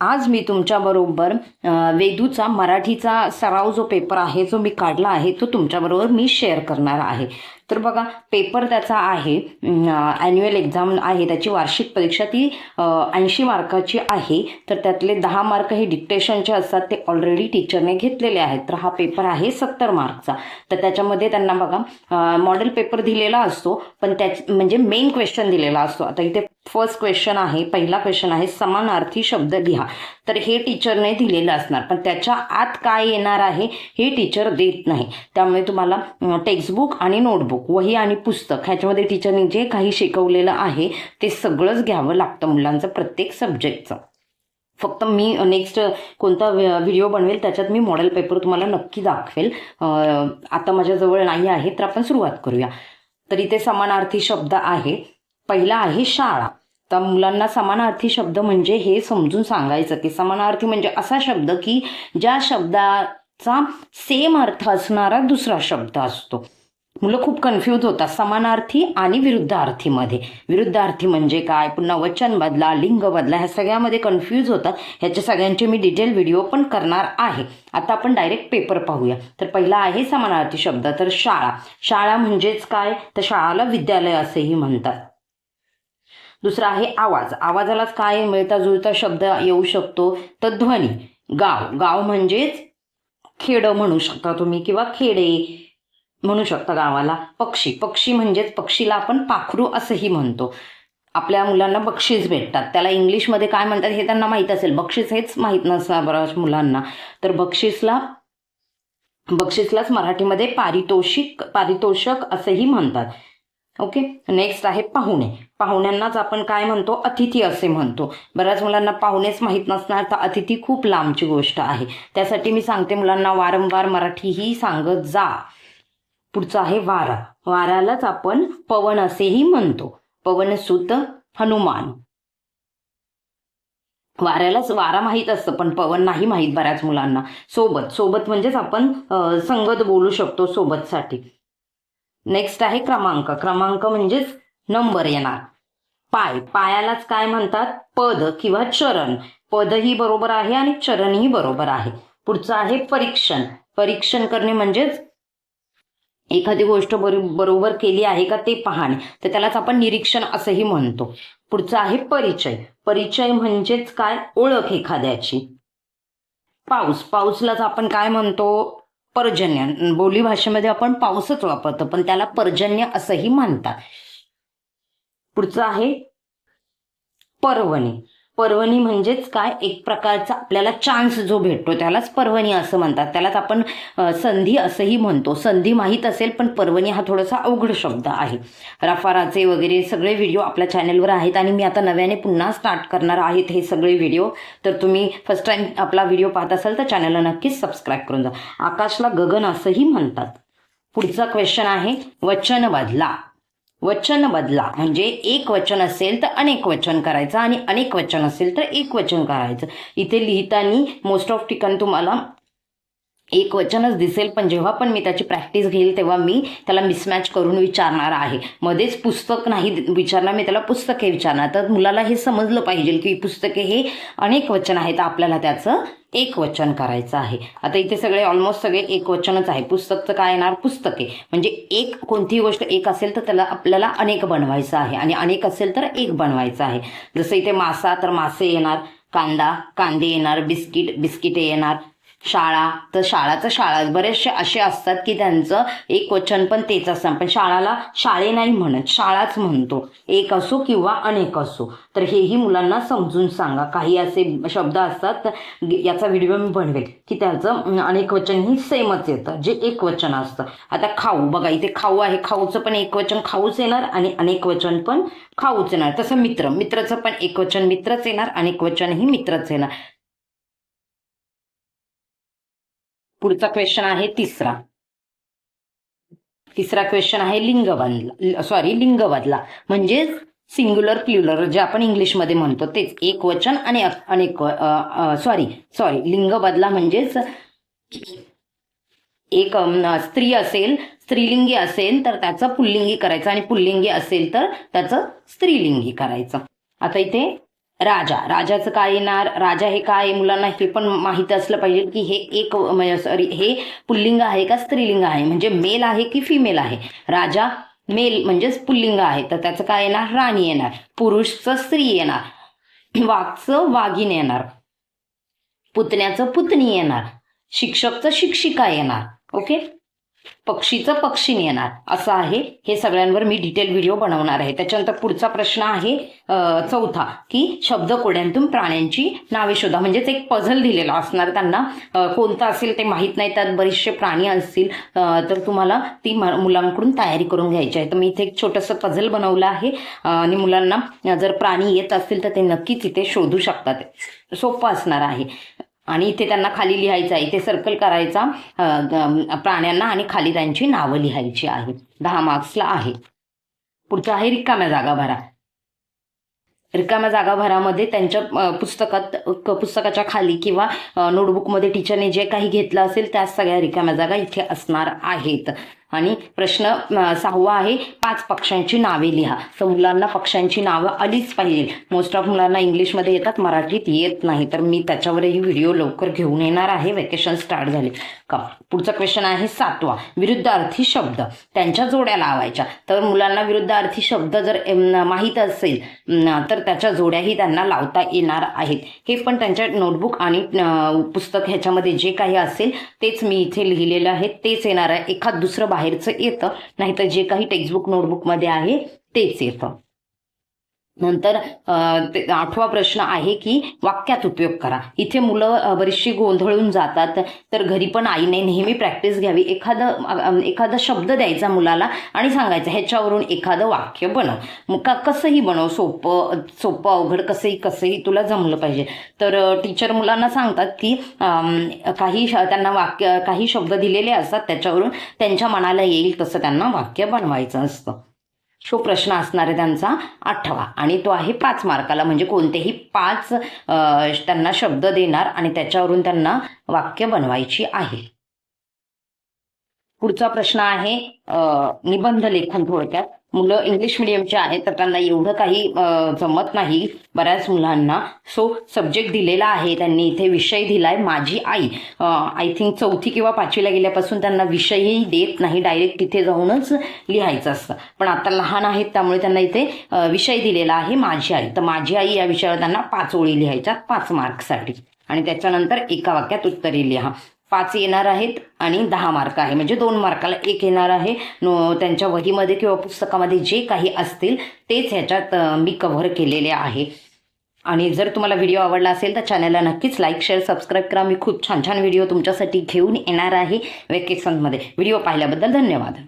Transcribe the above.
आज मी तुमच्याबरोबर वेदूचा मराठीचा सराव जो पेपर आहे जो मी काढला आहे तो तुमच्याबरोबर मी शेअर करणार आहे. तर बघा पेपर त्याचा आहे ॲन्युअल एक्झाम आहे त्याची वार्षिक परीक्षा ती ऐंशी मार्काची आहे. तर त्यातले दहा मार्क हे डिक्टेशनचे असतात ते ऑलरेडी टीचरने घेतलेले आहेत. तर हा पेपर आहे सत्तर मार्कचा. तर त्याच्यामध्ये त्यांना बघा मॉडेल पेपर दिलेला असतो पण त्या म्हणजे मेन क्वेश्चन दिलेला असतो. आता इथे फर्स्ट क्वेश्चन आहे पहिला क्वेश्चन आहे समानार्थी शब्द लिहा. तर हे टीचरने दिलेलं असणार. पण त्याच्या आत काय येणार आहे हे टीचर देत नाही. त्यामुळे तुम्हाला टेक्स्टबुक आणि नोटबुक वही आणि पुस्तक ह्याच्यामध्ये टीचरने जे काही शिकवलेलं आहे ते सगळंच घ्यावं लागतं मुलांचं प्रत्येक सब्जेक्टचं फक्त मी नेक्स्ट कोणता व्हिडिओ बनवेल त्याच्यात मी मॉडेल पेपर तुम्हाला नक्की दाखवेल. आता माझ्याजवळ नाही आहे तर आपण सुरुवात करूया. तर इथे समानार्थी शब्द आहे. पहिला आहे शाळा. तर मुलांना समानार्थी शब्द म्हणजे हे समजून सांगायचं की समानार्थी म्हणजे असा शब्द की ज्या शब्दाचा सेम अर्थ असणारा दुसरा शब्द असतो. मुलं खूप कन्फ्यूज होतात समानार्थी आणि विरुद्धार्थीमध्ये विरुद्धार्थी म्हणजे काय? पुन्हा वचन बदला लिंग बदला ह्या सगळ्यामध्ये कन्फ्यूज होतात. ह्याच्या सगळ्यांचे मी डिटेल व्हिडिओ पण करणार आहे. आता आपण डायरेक्ट पेपर पाहूया. तर पहिला आहे समानार्थी शब्द तर शाळा. शाळा म्हणजेच काय? तर शाळाला विद्यालय असेही म्हणतात. दुसरा आहे आवाज. आवाजालाच काय मिळता जुळता शब्द येऊ शकतो. तर ध्वनी गाव. गाव म्हणजेच खेड म्हणू शकता तुम्ही किंवा खेडे म्हणू शकता गावाला. पक्षी. पक्षी म्हणजेच पक्षीला आपण पाखरू असंही म्हणतो. आपल्या मुलांना बक्षीस भेटतात. त्याला इंग्लिशमध्ये काय म्हणतात हे त्यांना माहीत असेल. बक्षीस हेच माहीत नसणार बऱ्याच मुलांना. तर बक्षीसला बक्षीसलाच मराठीमध्ये पारितोषिक पारितोषक असेही म्हणतात. ओके नेक्स्ट आहे पाहुणे. पाहुण्यांनाच आपण काय म्हणतो? अतिथी असे म्हणतो. बऱ्याच मुलांना पाहुणेच माहीत नसणार तर अतिथी खूप लांबची गोष्ट आहे. त्यासाठी मी सांगते मुलांना वारंवार मराठी ही सांगत जा. पुढचं आहे वारा. वाऱ्यालाच आपण पवन असेही म्हणतो. पवनसुत हनुमान. वाऱ्यालाच वारा माहीत असतं पण पवन नाही माहीत बऱ्याच मुलांना. सोबत. सोबत म्हणजेच आपण संगत बोलू शकतो सोबतसाठी. नेक्स्ट आहे क्रमांक. क्रमांक म्हणजेच नंबर येणार. पाय. पायालाच काय म्हणतात? पद किंवा चरण. पदही बरोबर आहे आणि चरणही बरोबर आहे. पुढचं आहे परीक्षण. परीक्षण करणे म्हणजेच एखादी गोष्ट बरोबर केली आहे का ते पाहणे. तर त्यालाच आपण निरीक्षण असंही म्हणतो. पुढचं आहे परिचय. परिचय म्हणजेच काय? ओळख एखाद्याची. पाऊस. पाऊसलाच आपण काय म्हणतो? पर्जन्य. बोली भाषेमध्ये आपण पाऊसच वापरतो पण त्याला पर्जन्य असंही मानतात पुढचं आहे पर्वणी. पर्वणी म्हणजेच काय? एक प्रकारचा आपल्याला चान्स जो भेटतो त्यालाच पर्वणी असं म्हणतात. त्यालाच आपण संधी असंही म्हणतो. संधी माहीत असेल पण पर्वणी हा थोडासा अवघड शब्द आहे. रफाराचे वगैरे सगळे व्हिडिओ आपल्या चॅनलवर आहेत आणि मी आता नव्याने पुन्हा स्टार्ट करणार आहेत हे सगळे व्हिडिओ तर तुम्ही फर्स्ट टाइम आपला व्हिडिओ पाहत असाल तर चॅनलला नक्कीच सबस्क्राईब करून जा. आकाशला गगन असंही म्हणतात. पुढचा क्वेश्चन आहे वचन बदला वचन बदला. म्हणजे एक वचन असेल तर अनेक वचन करायचं आणि अनेक वचन असेल तर एक वचन करायचं. इथे लिहिताना मोस्ट ऑफ ठिकाणी तुम्हाला एक वचनच दिसेल पण जेव्हा पण मी त्याची प्रॅक्टिस घेईल तेव्हा मी त्याला मिसमॅच करून विचारणार आहे. मध्येच पुस्तक नाही विचारणार मी त्याला पुस्तके विचारणार. तर मुलाला हे समजलं पाहिजे की पुस्तके हे अनेक वचन आहेत आपल्याला त्याचं एक वचन करायचं आहे. आता इथे सगळे ऑलमोस्ट सगळे एक वचनच आहे. पुस्तकचं काय येणार? पुस्तके. म्हणजे एक कोणतीही गोष्ट एक असेल तर त्याला आपल्याला अनेक बनवायचं आहे. आणि अनेक असेल तर एक बनवायचं आहे. जसं इथे मासा तर मासे येणार. कांदा कांदे येणार. बिस्किट बिस्किटे येणार. शाळा तर शाळाचं शाळा. बरेचसे असे असतात की त्यांचं एक वचन पण तेच असतं. पण शाळाला शाळे नाही म्हणत शाळाच म्हणतो. एक असो किंवा अनेक असो. तर हेही मुलांना समजून सांगा. काही असे शब्द असतात तर याचा व्हिडिओ मी बनवेल की त्याचं अनेक वचन ही सेमच येतं जे एक वचन असतं. आता खाऊ बघा इथे खाऊ आहे. खाऊचं पण एक वचन खाऊच येणार आणि अनेक वचन पण खाऊच येणार. तसं मित्र मित्राचं पण एक वचन मित्रच येणार अनेक वचन ही मित्रच येणार. पुढचा क्वेश्चन आहे तिसरा. तिसरा क्वेश्चन आहे लिंग बदला सॉरी लिंग बदला म्हणजेच सिंग्युलर प्ल्युलर जे आपण इंग्लिशमध्ये म्हणतो तेच एक वचन आणि अनेक सॉरी सॉरी लिंग बदला म्हणजेच एक स्त्री असेल स्त्रीलिंगी असेल तर त्याचं पुल्लिंगी करायचं आणि पुल्लिंगी असेल तर त्याचं स्त्रीलिंगी करायचं. आता इथे राजा. राजाचं काय येणार? राजा हे काय आहे? मुलांना हे पण माहीत असलं पाहिजे की हे एक म्हणजे सॉरी हे पुल्लिंग आहे का स्त्रीलिंग आहे? म्हणजे मेल आहे की फिमेल आहे? राजा मेल म्हणजेच पुल्लिंग आहे. तर त्याचं काय येणार? राणी येणार. पुरुषचं स्त्री येणार. वाघचं वाघीण येणार. पुतण्याचं पुतणी येणार. शिक्षकचं शिक्षिका येणार. ओके पक्षीचं पक्षीन येणार. असं आहे. हे सगळ्यांवर मी डिटेल व्हिडिओ बनवणार आहे. त्याच्यानंतर पुढचा प्रश्न आहे चौथा की शब्दकोड्यांतून प्राण्यांची नावे शोधा. म्हणजेच एक पझल दिलेला असणार त्यांना. कोणतं असेल ते माहीत नाही. त्यात बरेचसे प्राणी असतील. तर तुम्हाला ती मुलांकडून तयारी करून घ्यायची आहे. तर मी इथे एक छोटंसं पझल बनवलं आहे. आणि मुलांना जर प्राणी येत असतील तर ते नक्कीच इथे शोधू शकतात. सोपं असणार आहे. आणि इथे त्यांना खाली लिहायचं आहे. इथे सर्कल करायचा प्राण्यांना आणि खाली त्यांची नावं लिहायची आहे दहा मार्क्सला आहे. पुढचं आहे रिकाम्या जागा भरा. रिकाम्या जागा भरामध्ये त्यांच्या पुस्तकात पुस्तकाच्या खाली किंवा नोटबुकमध्ये टीचरने जे काही घेतलं असेल त्या सगळ्या रिकाम्या जागा इथे असणार आहेत. आणि प्रश्न सहावा आहे पाच पक्ष्यांची नावे लिहा. तर मुलांना पक्ष्यांची नावं आलीच पाहिजे. मोस्ट ऑफ मुलांना इंग्लिशमध्ये येतात मराठीत येत नाही. तर मी त्याच्यावरही व्हिडिओ लवकर घेऊन येणार आहे. वेकेशन स्टार्ट झाले. का? पुढचा क्वेश्चन आहे सातवा. विरुद्धार्थी शब्द. त्यांच्या जोड्या लावायच्या. तर मुलांना विरुद्धार्थी शब्द जर माहीत असेल तर त्याच्या जोड्याही त्यांना लावता येणार आहेत. हे पण त्यांच्या नोटबुक आणि पुस्तक ह्याच्यामध्ये जे काही असेल तेच मी इथे लिहिलेलं आहे. तेच येणार आहे. एखाद दुसरं बाहेरचं येतं. नाहीतर जे काही टेक्स्टबुक नोटबुकमध्ये आहे तेच येतं. नंतर आठवा प्रश्न आहे की वाक्यात उपयोग करा. इथे मुलं बरीचशी गोंधळून जातात. तर घरी पण आईने नेहमी प्रॅक्टिस घ्यावी. एखादं एखादा शब्द द्यायचा मुलाला आणि सांगायचं ह्याच्यावरून एखादं वाक्य बनव. का कसंही बनव. सोपं सोपं अवघड कसंही कसंही तुला जमलं पाहिजे. तर टीचर मुलांना सांगतात की काही त्यांना वाक्य काही शब्द दिलेले असतात त्याच्यावरून त्यांच्या मनाला येईल तसं त्यांना वाक्य बनवायचं असतं. शो प्रश्न असणार आहे त्यांचा आठवा आणि तो आहे पाच मार्काला. म्हणजे कोणतेही पाच त्यांना शब्द देणार आणि त्याच्यावरून त्यांना वाक्य बनवायची आहे. पुढचा प्रश्न आहे निबंध लेखन थोडक्यात. मुलं इंग्लिश मिडियमचे आहेत तर त्यांना एवढं काही जमत नाही बऱ्याच मुलांना. सो सब्जेक्ट दिलेला आहे त्यांनी इथे विषय दिलाय माझी आई. आय थिंक चौथी किंवा पाचवीला गेल्यापासून त्यांना विषयही देत नाही डायरेक्ट तिथे जाऊनच लिहायचं असतं. पण आता लहान आहेत त्यामुळे त्यांना इथे विषय दिलेला आहे माझी आई. तर माझी आई या विषयावर त्यांना पाच ओळी लिहायच्या पाच मार्कसाठी आणि त्याच्यानंतर एका वाक्यात उत्तरे लिहा. पाच येणार आहेत आणि दहा मार्क आहे. म्हणजे दोन मार्काला एक येणार आहे. नो त्यांच्या वहीमध्ये किंवा पुस्तकामध्ये जे काही असतील तेच ह्याच्यात मी कव्हर केलेले आहे. आणि जर तुम्हाला व्हिडिओ आवडला असेल तर चॅनलला नक्कीच लाईक शेअर सबस्क्राईब करा. मी खूप छान छान व्हिडिओ तुमच्यासाठी घेऊन येणार आहे वेकेशनमध्ये व्हिडिओ पाहिल्याबद्दल धन्यवाद.